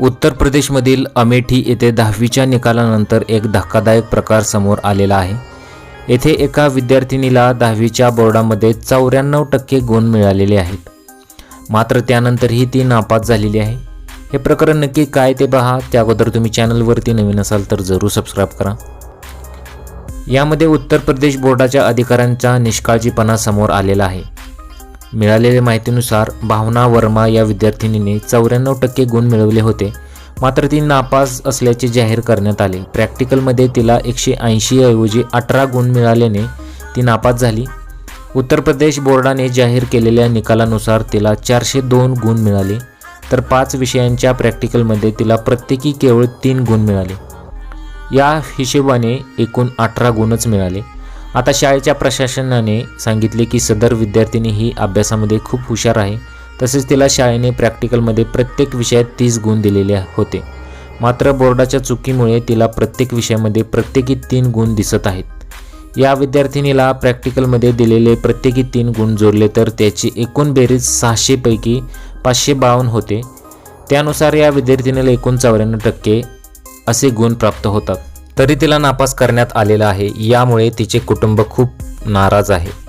उत्तर प्रदेशमधील अमेठी येथे दहावीच्या निकालानंतर एक धक्कादायक प्रकार समोर आलेला आहे. येथे एका विद्यार्थिनीला दहावीच्या बोर्डामध्ये चौऱ्याण्णव टक्के गुण मिळालेले आहेत. मात्र त्यानंतरही ती नापास झालेली आहे. हे प्रकरण नक्की काय ते पहा. त्या अगोदर तुम्ही चॅनलवरती नवीन असाल तर जरूर सबस्क्राईब करा. यामध्ये उत्तर प्रदेश बोर्डाच्या अधिकाऱ्यांचा निष्काळजीपणा समोर आलेला आहे. मिळालेल्या माहितीनुसार भावना वर्मा या विद्यार्थिनीने चौऱ्याण्णव टक्के गुण मिळवले होते. मात्र ती नापास असल्याचे जाहीर करण्यात आले. प्रॅक्टिकलमध्ये तिला एकशे ऐंशी ऐवजी अठरा गुण मिळाल्याने ती नापास झाली. उत्तर प्रदेश बोर्डाने जाहीर केलेल्या निकालानुसार तिला चारशे दोन गुण मिळाले. तर पाच विषयांच्या प्रॅक्टिकलमध्ये तिला प्रत्येकी केवळ तीन गुण मिळाले. या हिशेबाने एकूण अठरा गुणच मिळाले. आता शाळेच्या प्रशासनाने सांगितले की सदर विद्यार्थिनी ही अभ्यासामध्ये खूप हुशार आहे. तसेच तिला शाळेने प्रॅक्टिकलमध्ये प्रत्येक विषयात तीस गुण दिलेले होते. मात्र बोर्डाच्या चुकीमुळे तिला प्रत्येक विषयामध्ये प्रत्येकी तीन गुण दिसत आहेत. या विद्यार्थिनीला प्रॅक्टिकलमध्ये दिलेले प्रत्येकी तीन गुण जोडले तर त्याची एकूण बेरीज सहाशेपैकी पाचशे बावन्न होते. त्यानुसार या विद्यार्थिनीला एकूण चौऱ्याण्णव टक्के असे गुण प्राप्त होतात. तरी तिला नापास करण्यात आलेला आहे. यामुळे तिचे कुटुंब खूप नाराज आहे.